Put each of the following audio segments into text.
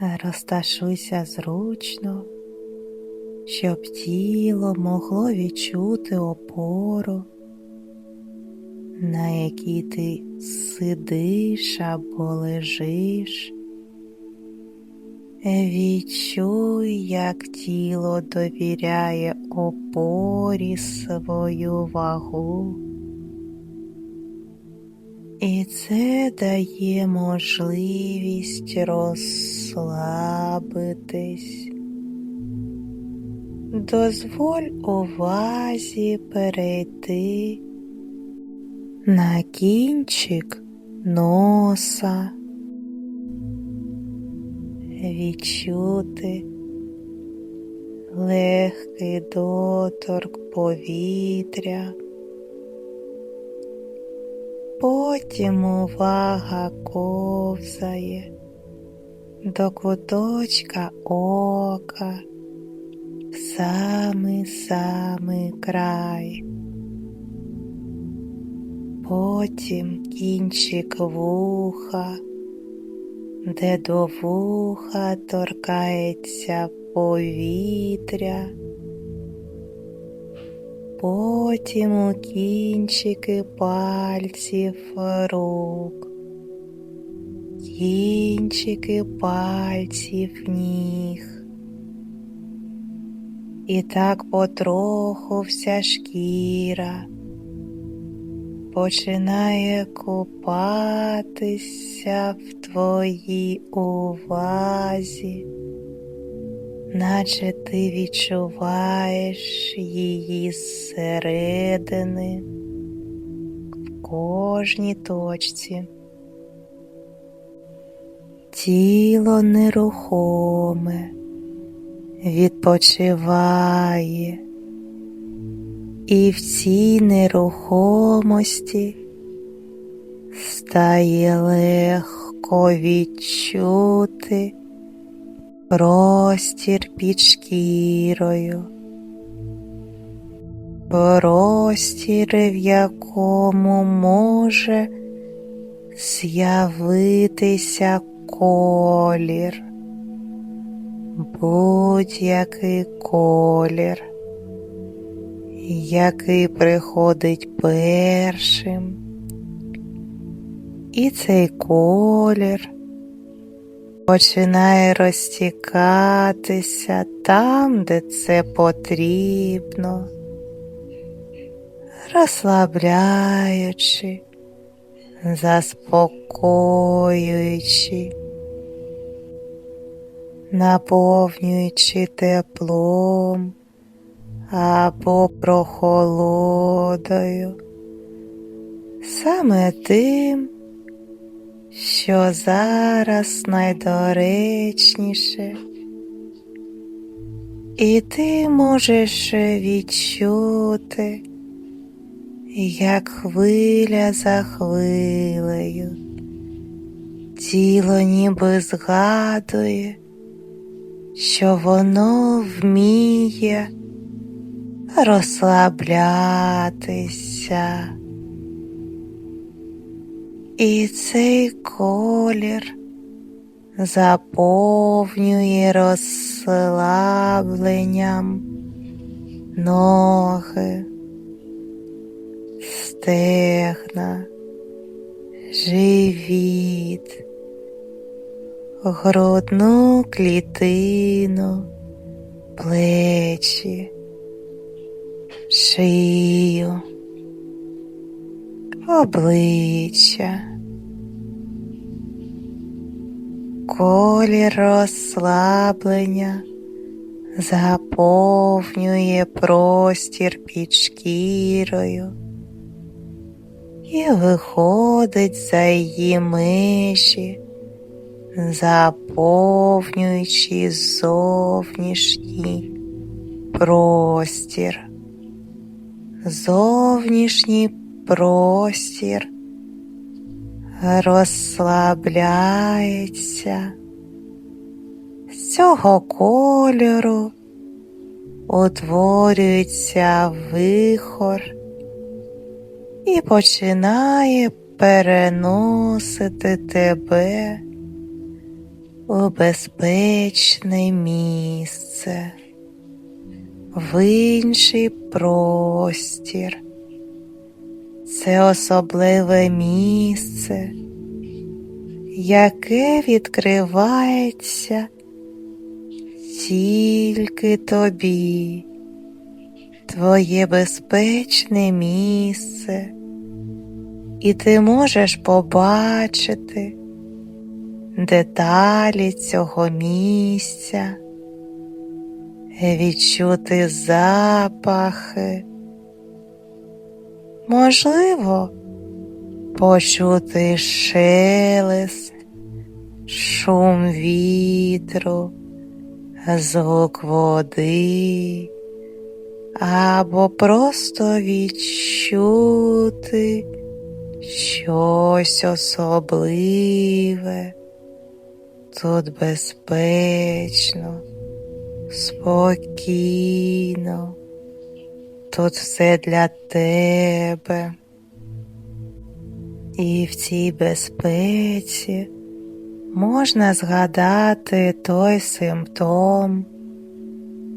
Розташуйся зручно, щоб тіло могло відчути опору, на якій ти сидиш або лежиш. Відчуй, як тіло довіряє опорі свою вагу. І це дає можливість розслабитись. Дозволь увазі перейти на кінчик носа, відчути легкий доторк повітря. Потім увага ковзає до куточка ока, в самий-самий край. Потім кінчик вуха, де до вуха торкається повітря потім у кінчики пальців рук, кінчики пальців ніг. І так потроху вся шкіра починає купатися в твоїй увазі наче ти відчуваєш її зсередини в кожній точці. Тіло нерухоме відпочиває, і в цій нерухомості стає легко відчути простір під шкірою, простір, в якому може з'явитися колір, будь-який колір, який приходить першим, і цей колір починає розтікатися там, де це потрібно, розслабляючи, заспокоюючи, наповнюючи теплом або прохолодою, саме тим, що зараз найдоречніше, і ти можеш відчути, як хвиля за хвилею, тіло ніби згадує, що воно вміє розслаблятися. І цей колір заповнює розслабленням ноги, стегна, живіт, грудну клітину, плечі, шию обличчя, колір розслаблення заповнює простір під шкірою і виходить за її межі, заповнюючи зовнішній простір. Зовнішній простір розслабляється з цього кольору утворюється вихор і починає переносити тебе у безпечне місце, в інший простір. Це особливе місце, яке відкривається тільки тобі, твоє безпечне місце, і ти можеш побачити деталі цього місця, відчути запахи, можливо, почути шелест, шум вітру, звук води, або просто відчути щось особливе. Тут безпечно, спокійно, тут все для тебе. І в цій безпеці можна згадати той симптом,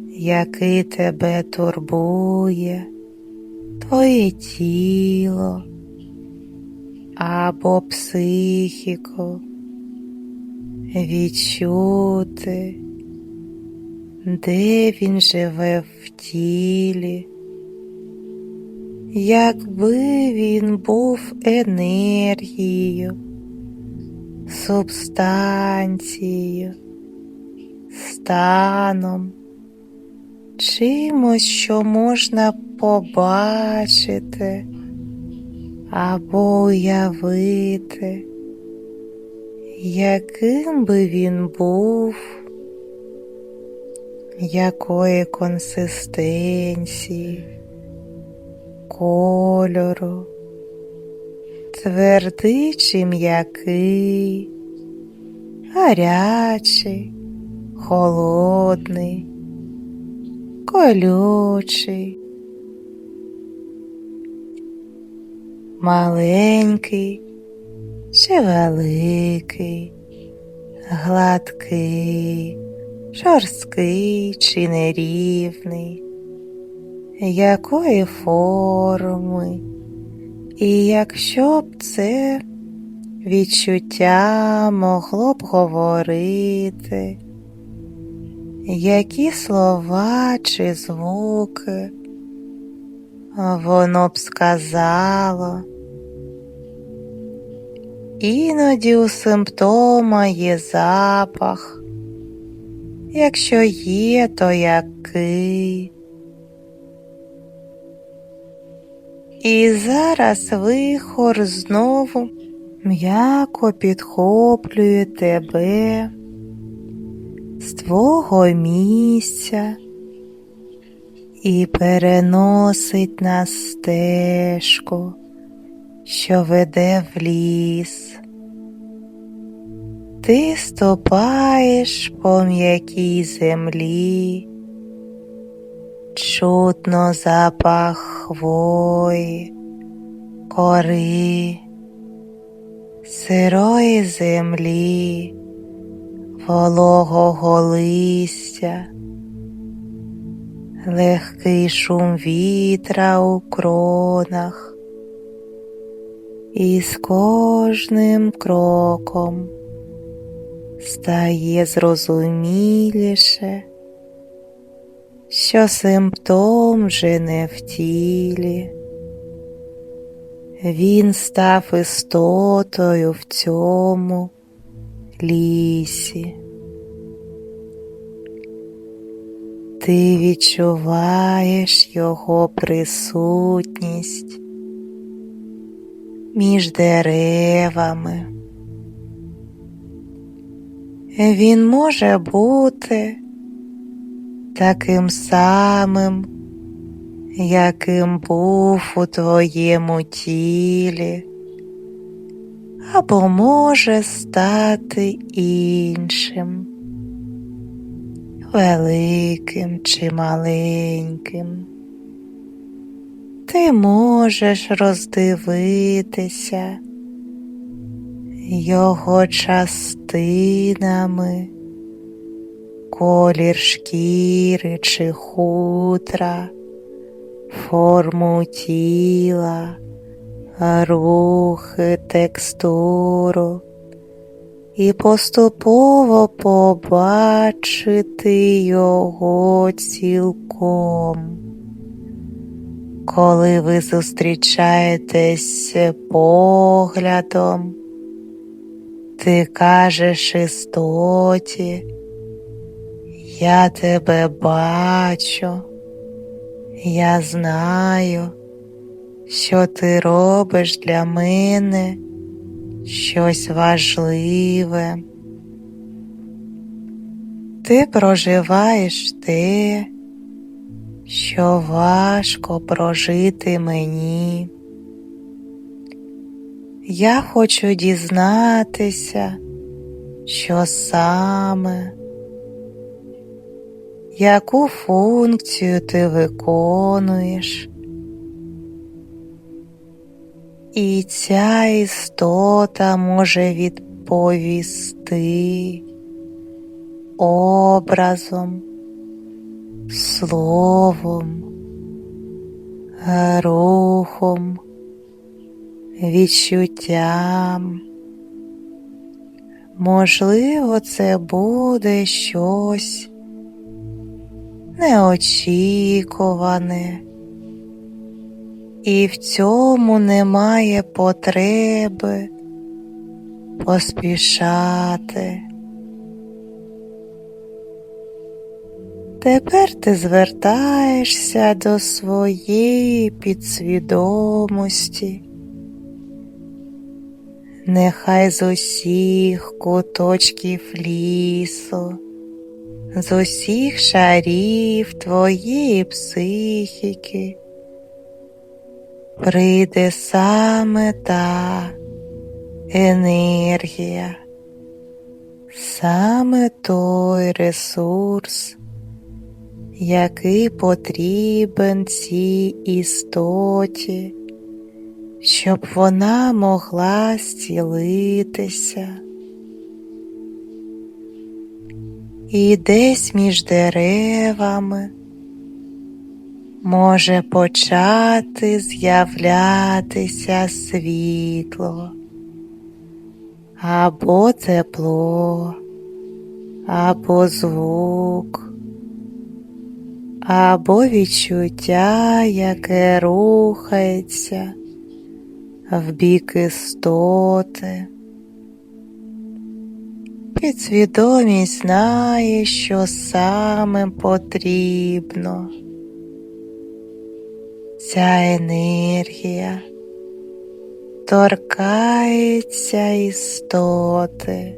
який тебе турбує, твоє тіло або психіку відчути, де він живе в тілі, якби він був енергією, субстанцією, станом, чимось, що можна побачити або уявити яким би він був, якої консистенції, кольору, твердий чи м'який, гарячий, холодний, колючий, маленький чи великий, гладкий, жорсткий чи нерівний, якої форми, і якщо б це відчуття могло б говорити, які слова чи звуки воно б сказало. Іноді у симптома є запах, якщо є, то який. І зараз вихор знову м'яко підхоплює тебе з твого місця і переносить на стежку що веде в ліс. Ти ступаєш по м'якій землі, чутно запах хвої, кори, сирої землі, вологого листя, легкий шум вітра у кронах. І з кожним кроком стає зрозуміліше, що симптом вже не в тілі, він став істотою в цьому лісі. Ти відчуваєш його присутність між деревами. Він може бути таким самим, яким був у твоєму тілі, або може стати іншим, великим чи маленьким. Ти можеш роздивитися, його частинами, колір шкіри чи хутра, форму тіла, рухи, текстуру і поступово побачити його цілком. Коли ви зустрічаєтесь поглядом, ти кажеш істоті, я тебе бачу, я знаю, що ти робиш для мене щось важливе. Ти проживаєш те, що важко прожити мені. Я хочу дізнатися, що саме, яку функцію ти виконуєш. І ця істота може відповісти образом, словом, рухом, відчуттям. Можливо, це буде щось неочікуване і в цьому немає потреби поспішати. Тепер ти звертаєшся до своєї підсвідомості. Нехай з усіх куточків лісу, з усіх шарів твоєї психіки прийде саме та енергія, саме той ресурс, який потрібен цій істоті, щоб вона могла зцілитися. І десь між деревами може почати з'являтися світло або тепло, або звук, або відчуття, яке рухається в бік істоти. Підсвідомість знає, що саме потрібно. Ця енергія торкається істоти,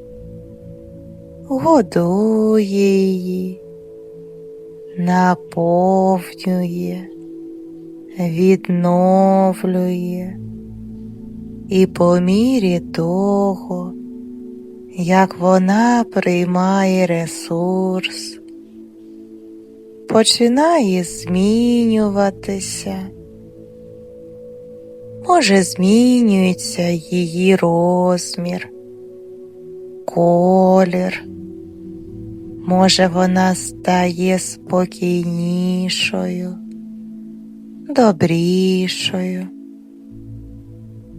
годує її, наповнює, відновлює. І по мірі того, як вона приймає ресурс, починає змінюватися. Може змінюється її розмір, колір, може вона стає спокійнішою, добрішою,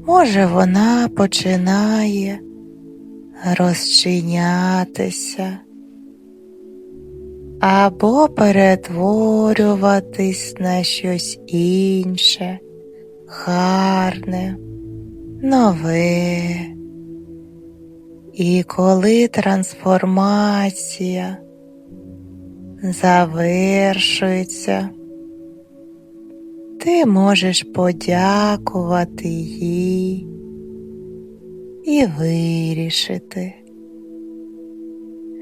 може вона починає розчинятися. Або перетворюватись на щось інше, гарне, нове. І коли трансформація завершується, ти можеш подякувати їй і вирішити,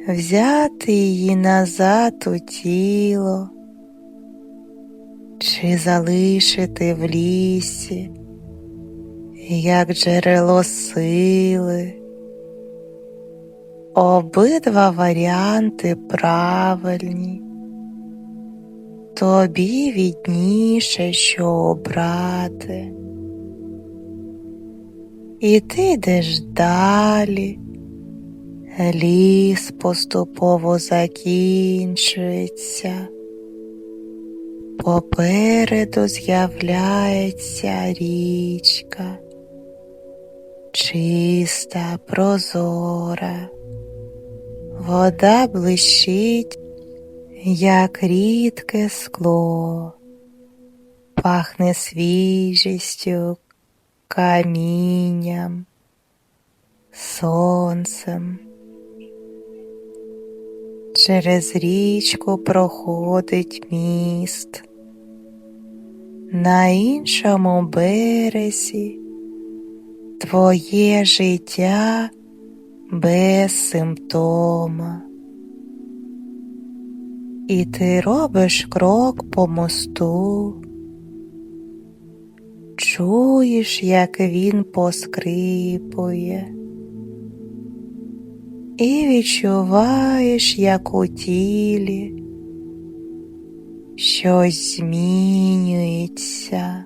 взяти її назад у тіло чи залишити в лісі, як джерело сили. Обидва варіанти правильні, тобі відніше, що обрати. І ти йдеш далі, ліс поступово закінчується, попереду з'являється річка, чиста, прозора, вода блищить, як рідке скло, пахне свіжістю, камінням, сонцем. Через річку проходить міст. На іншому березі твоє життя без симптома. І ти робиш крок по мосту, чуєш, як він поскрипує, і відчуваєш, як у тілі щось змінюється.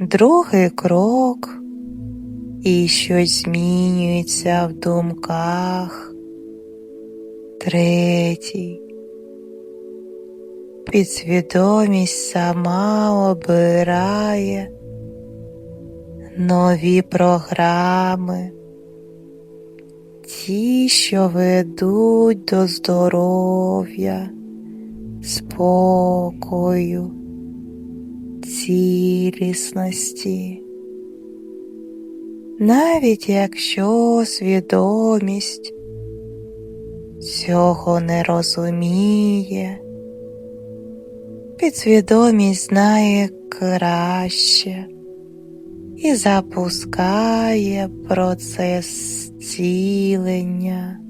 Другий крок і щось змінюється в думках. Третій. Підсвідомість сама обирає нові програми, ті, що ведуть до здоров'я, спокою, цілісності. Навіть якщо свідомість цього не розуміє, підсвідомість знає краще і запускає процес зцілення.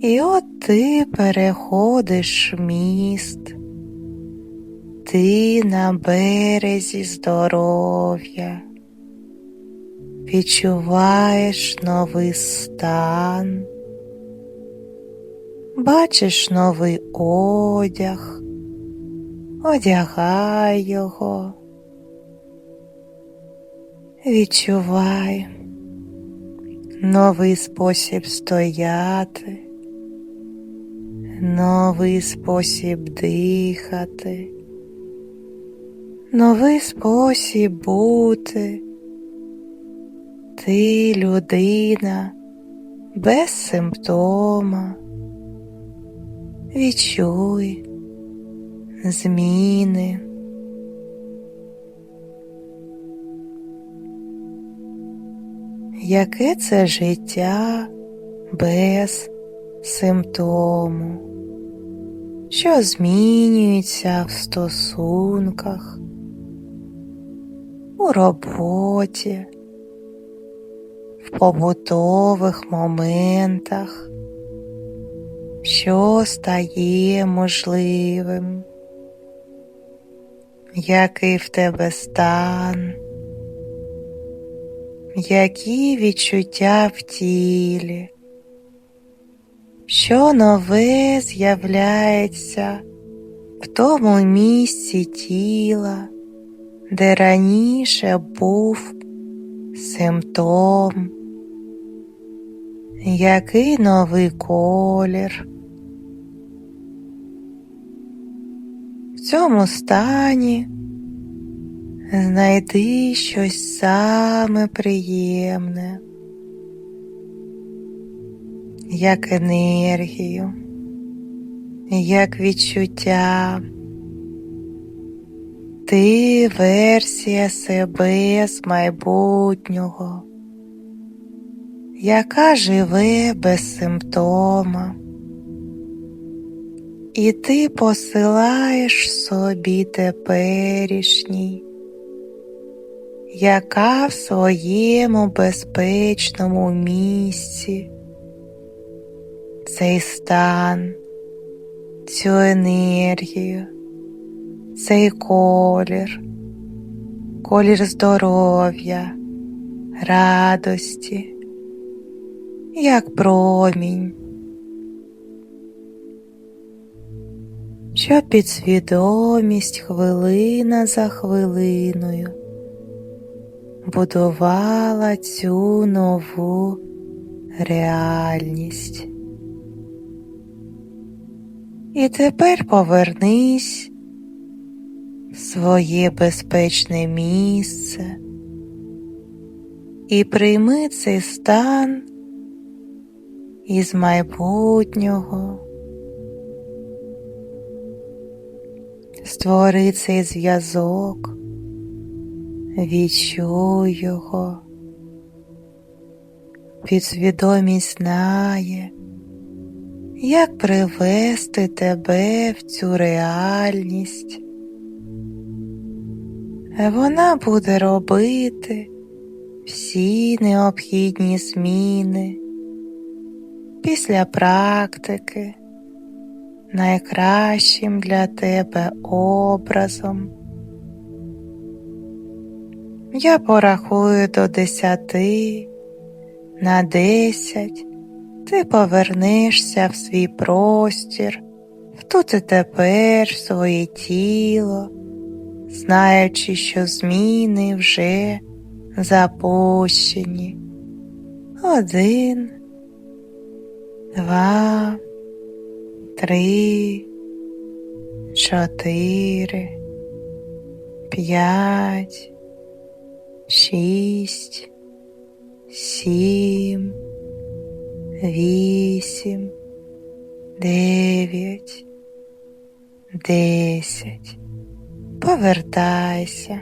І от ти переходиш міст, ти на березі здоров'я, відчуваєш новий стан, бачиш новий одяг, одягай його, відчувай. Новий спосіб стояти, новий спосіб дихати, новий спосіб бути. Ти людина без симптома. Відчуй зміни. Яке це життя без симптому, що змінюється в стосунках, у роботі, в побутових моментах, що стає можливим, який в тебе стан, які відчуття в тілі, що нове з'являється в тому місці тіла, де раніше був симптом, який новий колір. Цьому стані знайди щось саме приємне, як енергію, як відчуття. Ти версія себе з майбутнього, яка живе без симптома, і ти посилаєш собі теперішній, яка в своєму безпечному місці, цей стан, цю енергію цей колір, колір здоров'я, радості, як промінь, що підсвідомість хвилина за хвилиною будувала цю нову реальність. І тепер повернись в своє безпечне місце і прийми цей стан із майбутнього. Створи цей зв'язок, відчуй його, підсвідомість знає, як привести тебе в цю реальність. Вона буде робити всі необхідні зміни після практики найкращим для тебе образом. Я порахую до десяти, на десять ти повернешся в свій простір, в тут і тепер своє тіло, знаючи, що зміни вже запущені. Один, два, три, чотири, п'ять, шість, сім, вісім, дев'ять, десять. Повертайся.